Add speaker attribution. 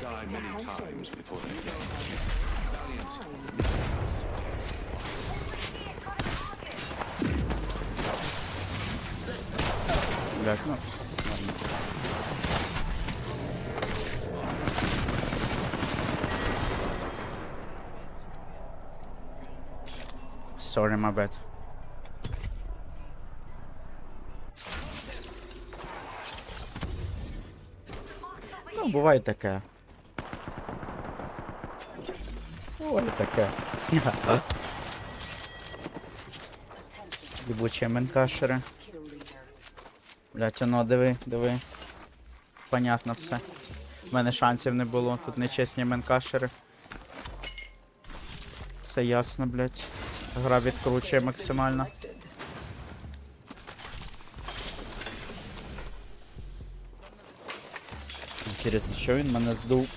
Speaker 1: Die many times before they die. Valiant.
Speaker 2: Ну. ладно. Sorry, my bad. Ну, буває таке. Буває таке. Єбучі менкашери. Блять, оно диви, диви. Понятно все. У мене шансів не було. Тут нечесні менкашери. Все ясно, блять. Гра відкручує максимально. Інтересно, що він мене здув?